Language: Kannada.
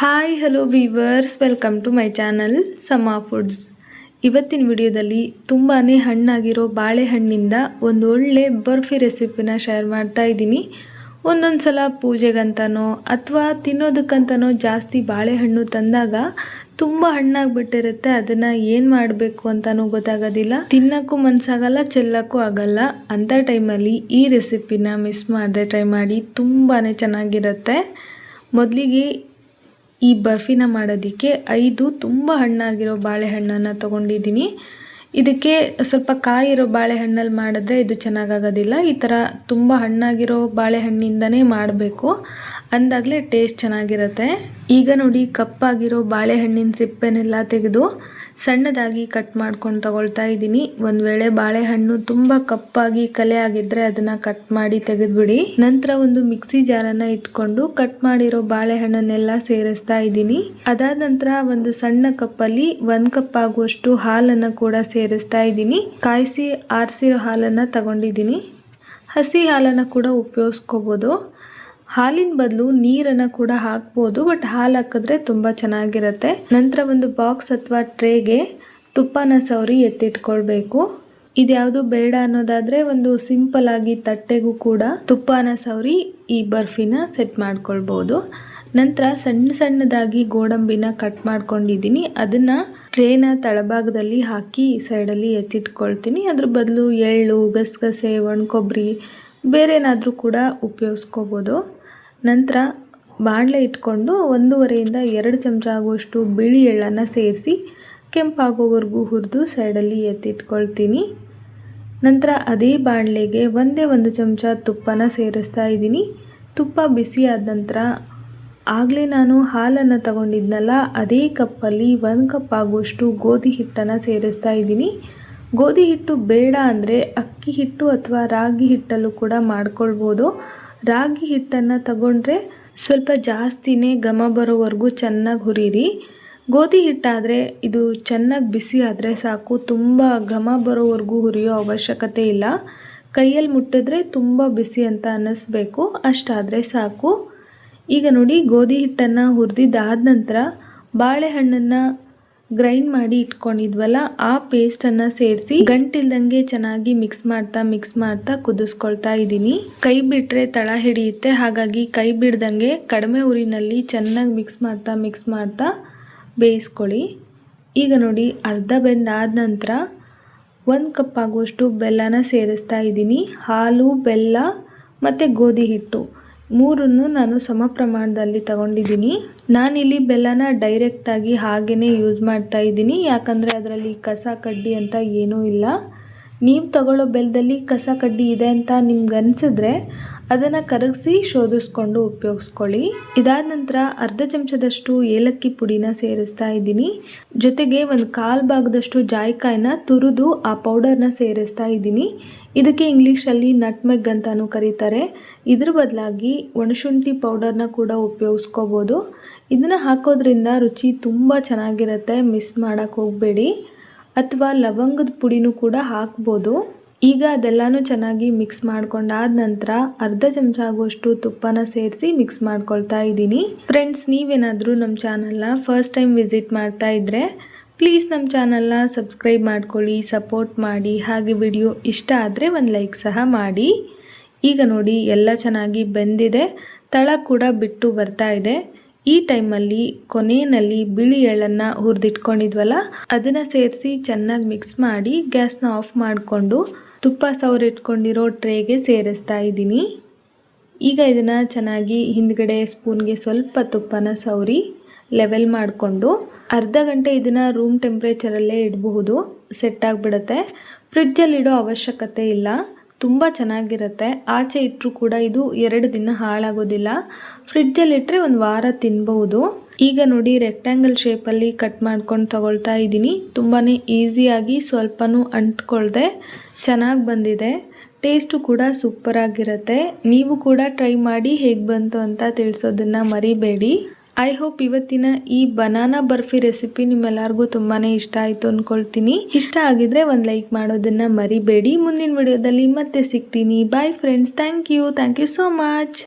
Hi hello viewers welcome to my channel Sama foods ಇವತ್ತಿನ ವಿಡಿಯೋದಲ್ಲಿ ತುಂಬಾ ಹಣ್ಣಾಗಿರೋ ಬಾಳೆಹಣ್ಣಿಂದ ಒಂದು ಒಳ್ಳೆ ಬರ್ಫಿ ರೆಸಿಪಿನ ಶೇರ್ ಮಾಡ್ತಾ ಇದ್ದೀನಿ. ಒಂದೊಂದು ಸಲ ಪೂಜೆಗಂತನೋ ಅಥವಾ ತಿನ್ನೋದಕ್ಕಂತನೋ ಜಾಸ್ತಿ ಬಾಳೆಹಣ್ಣು ತಂದಾಗ ತುಂಬ ಹಣ್ಣಾಗ್ಬಿಟ್ಟಿರುತ್ತೆ. ಅದನ್ನು ಏನು ಮಾಡಬೇಕು ಅಂತಲೂ ಗೊತ್ತಾಗೋದಿಲ್ಲ. ತಿನ್ನೋಕ್ಕೂ ಮನಸ್ಸಾಗಲ್ಲ ಚೆಲ್ಲಕ್ಕೂ ಆಗಲ್ಲ. ಅಂಥ ಟೈಮಲ್ಲಿ ಈ ರೆಸಿಪಿನ ಮಿಸ್ ಮಾಡದೆ ಟ್ರೈ ಮಾಡಿ ತುಂಬಾ ಚೆನ್ನಾಗಿರುತ್ತೆ. ಮೊದಲಿಗೆ ಈ ಬರ್ಫಿನ ಮಾಡೋದಕ್ಕೆ ಐದು ತುಂಬ ಹಣ್ಣಾಗಿರೋ ಬಾಳೆಹಣ್ಣನ್ನು ತೊಗೊಂಡಿದ್ದೀನಿ. ಇದಕ್ಕೆ ಸ್ವಲ್ಪ ಕಾಯಿರೋ ಬಾಳೆಹಣ್ಣಲ್ಲಿ ಮಾಡಿದ್ರೆ ಇದು ಚೆನ್ನಾಗಾಗೋದಿಲ್ಲ. ಈ ಥರ ತುಂಬ ಹಣ್ಣಾಗಿರೋ ಬಾಳೆಹಣ್ಣಿಂದನೇ ಮಾಡಬೇಕು. ಅಂದಾಗಲೇ ಟೇಸ್ಟ್ ಚೆನ್ನಾಗಿರುತ್ತೆ. ಈಗ ನೋಡಿ, ಕಪ್ಪಾಗಿರೋ ಬಾಳೆಹಣ್ಣಿನ ಸಿಪ್ಪೆನೆಲ್ಲ ತೆಗೆದು ಸಣ್ಣದಾಗಿ ಕಟ್ ಮಾಡ್ಕೊಂಡು ತಗೊಳ್ತಾ ಇದ್ದೀನಿ. ಒಂದು ವೇಳೆ ಬಾಳೆಹಣ್ಣು ತುಂಬ ಕಪ್ಪಾಗಿ ಕಲೆ ಆಗಿದ್ರೆ ಅದನ್ನು ಕಟ್ ಮಾಡಿ ತೆಗೆದ್ಬಿಡಿ. ನಂತರ ಒಂದು ಮಿಕ್ಸಿ ಜಾರನ್ನು ಇಟ್ಕೊಂಡು ಕಟ್ ಮಾಡಿರೋ ಬಾಳೆಹಣ್ಣನ್ನೆಲ್ಲ ಸೇರಿಸ್ತಾ ಇದ್ದೀನಿ. ಅದಾದ ನಂತರ ಒಂದು ಸಣ್ಣ ಕಪ್ಪಲ್ಲಿ ಒಂದು ಕಪ್ ಆಗುವಷ್ಟು ಹಾಲನ್ನು ಕೂಡ ಸೇರಿಸ್ತಾ ಇದ್ದೀನಿ. ಕಾಯಿಸಿ ಆರಿಸಿರೋ ಹಾಲನ್ನು ತಗೊಂಡಿದ್ದೀನಿ. ಹಸಿ ಹಾಲನ್ನು ಕೂಡ ಉಪಯೋಗಿಸ್ಕೋಬೋದು. ಹಾಲಿನ ಬದಲು ನೀರನ್ನು ಕೂಡ ಹಾಕ್ಬೋದು ಬಟ್ ಹಾಲು ಹಾಕಿದ್ರೆ ತುಂಬ ಚೆನ್ನಾಗಿರುತ್ತೆ. ನಂತರ ಒಂದು ಬಾಕ್ಸ್ ಅಥವಾ ಟ್ರೇಗೆ ತುಪ್ಪನ ಸವರಿ ಎತ್ತಿಟ್ಕೊಳ್ಬೇಕು. ಇದ್ಯಾವುದು ಬೇಡ ಅನ್ನೋದಾದರೆ ಒಂದು ಸಿಂಪಲ್ ಆಗಿ ತಟ್ಟೆಗೂ ಕೂಡ ತುಪ್ಪನ ಸವರಿ ಈ ಬರ್ಫಿನ ಸೆಟ್ ಮಾಡ್ಕೊಳ್ಬೋದು. ನಂತರ ಸಣ್ಣ ಸಣ್ಣದಾಗಿ ಗೋಡಂಬಿನ ಕಟ್ ಮಾಡ್ಕೊಂಡಿದ್ದೀನಿ. ಅದನ್ನು ಟ್ರೇನ ತಳಭಾಗದಲ್ಲಿ ಹಾಕಿ ಈ ಸೈಡಲ್ಲಿ ಎತ್ತಿಟ್ಕೊಳ್ತೀನಿ. ಅದ್ರ ಬದಲು ಎಳ್ಳು, ಗಸಗಸೆ ಒಣಕೊಬ್ಬರಿ ಬೇರೆ ಏನಾದರೂ ಕೂಡ ಉಪಯೋಗಿಸ್ಕೋಬೋದು. ನಂತರ ಬಾಣಲೆ ಇಟ್ಕೊಂಡು ಒಂದೂವರೆಯಿಂದ ಎರಡು ಚಮಚ ಆಗುವಷ್ಟು ಬಿಳಿ ಎಳ್ಳನ್ನು ಸೇರಿಸಿ ಕೆಂಪಾಗೋವರೆಗೂ ಹುರಿದು ಸೈಡಲ್ಲಿ ಎತ್ತಿಟ್ಕೊಳ್ತೀನಿ. ನಂತರ ಅದೇ ಬಾಣಲೆಗೆ ಒಂದೇ ಒಂದು ಚಮಚ ತುಪ್ಪನ ಸೇರಿಸ್ತಾ ಇದ್ದೀನಿ. ತುಪ್ಪ ಬಿಸಿ ಆದ ನಂತರ ಆಗಲೇ ನಾನು ಹಾಲನ್ನು ತಗೊಂಡಿದ್ನಲ್ಲ, ಅದೇ ಕಪ್ಪಲ್ಲಿ ಒಂದು ಕಪ್ ಆಗುವಷ್ಟು ಗೋಧಿ ಹಿಟ್ಟನ್ನು ಸೇರಿಸ್ತಾ ಇದ್ದೀನಿ. ಗೋಧಿ ಹಿಟ್ಟು ಬೇಡ ಅಂದರೆ ಅಕ್ಕಿ ಹಿಟ್ಟು ಅಥವಾ ರಾಗಿ ಹಿಟ್ಟಲ್ಲೂ ಕೂಡ ಮಾಡ್ಕೊಳ್ಬೋದು. ರಾಗಿ ಹಿಟ್ಟನ್ನು ತಗೊಂಡ್ರೆ ಸ್ವಲ್ಪ ಜಾಸ್ತಿನೇ ಘಮ ಬರೋವರೆಗೂ ಚೆನ್ನಾಗಿ ಹುರಿರಿ. ಗೋಧಿ ಹಿಟ್ಟಾದರೆ ಇದು ಚೆನ್ನಾಗಿ ಬಿಸಿ ಆದರೆ ಸಾಕು, ತುಂಬ ಘಮ ಬರೋವರೆಗೂ ಹುರಿಯೋ ಅವಶ್ಯಕತೆ ಇಲ್ಲ. ಕೈಯಲ್ಲಿ ಮುಟ್ಟಿದ್ರೆ ತುಂಬ ಬಿಸಿ ಅಂತ ಅನ್ನಿಸ್ಬೇಕು, ಅಷ್ಟಾದರೆ ಸಾಕು. ಈಗ ನೋಡಿ, ಗೋಧಿ ಹಿಟ್ಟನ್ನು ಹುರಿದಿದ್ದಾದ ನಂತರ ಬಾಳೆಹಣ್ಣನ್ನು ಗ್ರೈಂಡ್ ಮಾಡಿ ಇಟ್ಕೊಂಡಿದ್ವಲ್ಲ, ಆ ಪೇಸ್ಟನ್ನು ಸೇರಿಸಿ ಗಂಟಿಲ್ದಂಗೆ ಚೆನ್ನಾಗಿ ಮಿಕ್ಸ್ ಮಾಡ್ತಾ ಮಿಕ್ಸ್ ಮಾಡ್ತಾ ಕುದಿಸ್ಕೊಳ್ತಾ ಇದ್ದೀನಿ. ಕೈ ಬಿಟ್ಟರೆ ತಳ ಹಿಡಿಯುತ್ತೆ, ಹಾಗಾಗಿ ಕೈ ಬಿಡ್ದಂಗೆ ಕಡಿಮೆ ಊರಿನಲ್ಲಿ ಚೆನ್ನಾಗಿ ಮಿಕ್ಸ್ ಮಾಡ್ತಾ ಮಿಕ್ಸ್ ಮಾಡ್ತಾ ಬೇಯಿಸ್ಕೊಳ್ಳಿ. ಈಗ ನೋಡಿ, ಅರ್ಧ ಬೆಂದಾದ ನಂತರ ಒಂದು ಕಪ್ ಆಗುವಷ್ಟು ಬೆಲ್ಲನ ಸೇರಿಸ್ತಾ ಇದ್ದೀನಿ. ಹಾಲು, ಬೆಲ್ಲ ಮತ್ತು ಗೋಧಿ ಹಿಟ್ಟು. ಮೂರನ್ನು ನಾನು ಸಮ ಪ್ರಮಾಣದಲ್ಲಿ ತಗೊಂಡಿದ್ದೀನಿ. ನಾನಿಲ್ಲಿ ಬೆಲ್ಲನ ಡೈರೆಕ್ಟಾಗಿ ಹಾಗೆಯೇ ಯೂಸ್ ಮಾಡ್ತಾ ಇದ್ದೀನಿ. ಯಾಕಂದರೆ ಅದರಲ್ಲಿ ಕಸ, ಕಡ್ಡಿ ಅಂತ ಏನೂ ಇಲ್ಲ. ನೀವು ತಗೊಳ್ಳೋ ಬೆಲ್ಲದಲ್ಲಿ ಕಸ ಕಡ್ಡಿ ಇದೆ ಅಂತ ನಿಮ್ಗೆ ಅನಿಸಿದ್ರೆ ಅದನ್ನು ಕರಗಿಸಿ ಶೋಧಿಸ್ಕೊಂಡು ಉಪಯೋಗಿಸ್ಕೊಳ್ಳಿ. ಇದಾದ ನಂತರ ಅರ್ಧ ಚಮಚದಷ್ಟು ಏಲಕ್ಕಿ ಪುಡಿನ ಸೇರಿಸ್ತಾ ಇದ್ದೀನಿ. ಜೊತೆಗೆ ಒಂದು ಕಾಲು ಭಾಗದಷ್ಟು ಜಾಯ್ಕಾಯಿನ ತುರಿದು ಆ ಪೌಡರ್ನ ಸೇರಿಸ್ತಾ ಇದ್ದೀನಿ. ಇದಕ್ಕೆ ಇಂಗ್ಲೀಷಲ್ಲಿ ನಟ್ಮೆಗ್ ಅಂತಲೂ ಕರೀತಾರೆ. ಇದ್ರ ಬದಲಾಗಿ ಒಣಶುಂಠಿ ಪೌಡರ್ನ ಕೂಡ ಉಪಯೋಗಿಸ್ಕೋಬೋದು. ಇದನ್ನು ಹಾಕೋದ್ರಿಂದ ರುಚಿ ತುಂಬ ಚೆನ್ನಾಗಿರುತ್ತೆ, ಮಿಸ್ ಮಾಡೋಕ್ಕೆ ಹೋಗಬೇಡಿ. ಅಥವಾ ಲವಂಗದ ಪುಡಿನೂ ಕೂಡ ಹಾಕ್ಬೋದು. ಈಗ ಅದೆಲ್ಲನೂ ಚೆನ್ನಾಗಿ ಮಿಕ್ಸ್ ಮಾಡ್ಕೊಂಡಾದ ನಂತರ ಅರ್ಧ ಚಮಚ ಆಗುವಷ್ಟು ತುಪ್ಪನ ಸೇರಿಸಿ ಮಿಕ್ಸ್ ಮಾಡ್ಕೊಳ್ತಾ ಇದ್ದೀನಿ. ಫ್ರೆಂಡ್ಸ್ ನೀವೇನಾದರೂ ನಮ್ಮ ಚಾನಲ್ನ ಫಸ್ಟ್ ಟೈಮ್ ವಿಸಿಟ್ ಮಾಡ್ತಾ ಇದ್ದರೆ ಪ್ಲೀಸ್ ನಮ್ಮ ಚಾನಲ್ನ ಸಬ್ಸ್ಕ್ರೈಬ್ ಮಾಡ್ಕೊಳ್ಳಿ ಸಪೋರ್ಟ್ ಮಾಡಿ. ಹಾಗೆ ವಿಡಿಯೋ ಇಷ್ಟ ಆದರೆ ಒಂದು ಲೈಕ್ ಸಹ ಮಾಡಿ. ಈಗ ನೋಡಿ, ಎಲ್ಲ ಚೆನ್ನಾಗಿ ಬೆಂದಿದೆ. ತಳ ಕೂಡ ಬಿಟ್ಟು ಬರ್ತಾ ಇದೆ. ಈ ಟೈಮಲ್ಲಿ ಕೊನೆಯಲ್ಲಿ ಬಿಳಿ ಎಳ್ಳನ್ನು ಹುರಿದಿಟ್ಕೊಂಡಿದ್ವಲ್ಲ, ಅದನ್ನು ಸೇರಿಸಿ ಚೆನ್ನಾಗಿ ಮಿಕ್ಸ್ ಮಾಡಿ ಗ್ಯಾಸ್ನ ಆಫ್ ಮಾಡಿಕೊಂಡು ತುಪ್ಪ ಸವರಿಟ್ಕೊಂಡಿರೋ ಟ್ರೇಗೆ ಸೇರಿಸ್ತಾ ಇದ್ದೀನಿ. ಈಗ ಇದನ್ನು ಚೆನ್ನಾಗಿ ಹಿಂದ್ಗಡೆ ಸ್ಪೂನ್ಗೆ ಸ್ವಲ್ಪ ತುಪ್ಪನ ಸವರಿ ಲೆವೆಲ್ ಮಾಡಿಕೊಂಡು ಅರ್ಧ ಗಂಟೆ ಇದನ್ನು ರೂಮ್ ಟೆಂಪ್ರೇಚರಲ್ಲೇ ಇಡಬಹುದು ಸೆಟ್ ಆಗಿಬಿಡುತ್ತೆ. ಫ್ರಿಡ್ಜಲ್ಲಿಡೋ ಅವಶ್ಯಕತೆ ಇಲ್ಲ. ತುಂಬ ಚೆನ್ನಾಗಿರುತ್ತೆ. ಆಚೆ ಇಟ್ಟರೂ ಕೂಡ ಇದು ಎರಡು ದಿನ ಹಾಳಾಗೋದಿಲ್ಲ. ಫ್ರಿಡ್ಜಲ್ಲಿ ಇಟ್ಟರೆ ಒಂದು ವಾರ ತಿನ್ಬಹುದು. ಈಗ ನೋಡಿ ರೆಕ್ಟ್ಯಾಂಗಲ್ ಶೇಪಲ್ಲಿ ಕಟ್ ಮಾಡ್ಕೊಂಡು ತಗೊಳ್ತಾ ಇದ್ದೀನಿ. ತುಂಬಾ ಈಸಿಯಾಗಿ ಸ್ವಲ್ಪನೂ ಅಂಟ್ಕೊಳ್ದೆ ಚೆನ್ನಾಗಿ ಬಂದಿದೆ. ಟೇಸ್ಟು ಕೂಡ ಸೂಪರಾಗಿರುತ್ತೆ ನೀವು ಕೂಡ ಟ್ರೈ ಮಾಡಿ ಹೇಗೆ ಬಂತು ಅಂತ ತಿಳಿಸೋದನ್ನು ಮರಿಬೇಡಿ. ಐ ಹೋಪ್ ಇವತ್ತಿನ ಈ ಬನಾನಾ ಬರ್ಫಿ ರೆಸಿಪಿ ನಿಮ್ಮೆಲ್ಲರಿಗೂ ತುಂಬಾ ಇಷ್ಟ ಆಯಿತು ಅಂದ್ಕೊಳ್ತೀನಿ ಇಷ್ಟ ಆಗಿದ್ರೆ ಒಂದು ಲೈಕ್ ಮಾಡೋದನ್ನು ಮರಿಬೇಡಿ. ಮುಂದಿನ ವಿಡಿಯೋದಲ್ಲಿ ಮತ್ತೆ ಸಿಗ್ತೀನಿ. Bye friends thank you thank you so much